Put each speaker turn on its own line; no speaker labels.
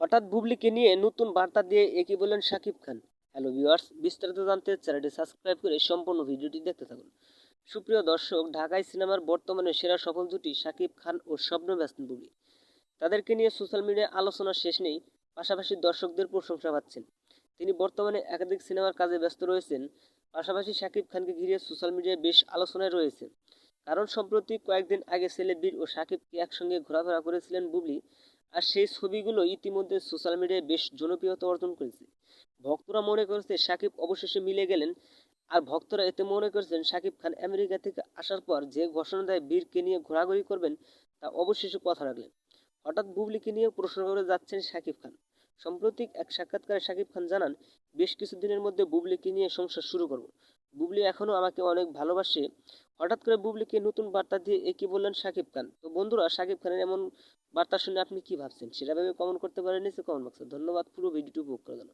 হঠাৎ বুবলিকে নিয়ে নতুন বার্তা দিয়ে একই বললেন শাকিব খান। হ্যালো ভিউয়ার্স, বিস্তারিত জানতে চ্যানেলটি সাবস্ক্রাইব করে সম্পূর্ণ ভিডিওটি দেখতে থাকুন। সুপ্রিয় দর্শক, ঢাকায় সিনেমার বর্তমানে সেরা সফল জুটি শাকিব খান ও স্বপ্ন ব্যস্ত বুবলি। তাদেরকে নিয়ে সোশ্যাল মিডিয়ায় আলোচনার শেষ নেই, পাশাপাশি দর্শকদের প্রশংসা পাচ্ছেন। তিনি বর্তমানে একাধিক সিনেমার কাজে ব্যস্ত রয়েছেন, পাশাপাশি শাকিব খানকে ঘিরে সোশ্যাল মিডিয়ায় বেশ আলোচনায় রয়েছে কারণ সম্প্রতি কয়েকদিন আগে সেলেব্রিট ও শাকিবকে একসঙ্গে ঘোরাফেরা করেছিলেন বুবলি আর সেই ছবিগুলো ইতিমধ্যে সোশ্যাল মিডিয়ায় বেশ জনপ্রিয়তা অর্জন করেছে। ভক্তরা মনে করেছে শাকিব অবশেষে মিলে গেলেন। আর ভক্তরা এতে মনে করেছেন শাকিব খান আমেরিকা থেকে আসার পর যে ঘোষণা দেয় বীরকে নিয়ে ঘোরাঘুরি করবেন, তা অবশেষে কথা রাখলেন। হঠাৎ বুবলিকে নিয়ে প্রশ্ন করে যাচ্ছেন শাকিব খান। সম্প্রতি এক সাক্ষাৎকারে শাকিব খান জানান, বেশ কিছুদিনের মধ্যে বুবলিকে নিয়ে সংসার শুরু করব। বুবলি এখনও আমাকে অনেক ভালোবাসে। হঠাৎ করে বুবলিকে নতুন বার্তা দিয়ে একে বললেন সাকিব খান? তো বন্ধুরা, সাকিব খানের এমন বার্তা শুনে আপনি কি ভাবছেন? সেটা ভেবে কমেন্ট করতে পারেন নিচে কমেন্ট বক্সে ধন্যবাদ, পুরো ভিডিওটি উপভোগ করার জন্য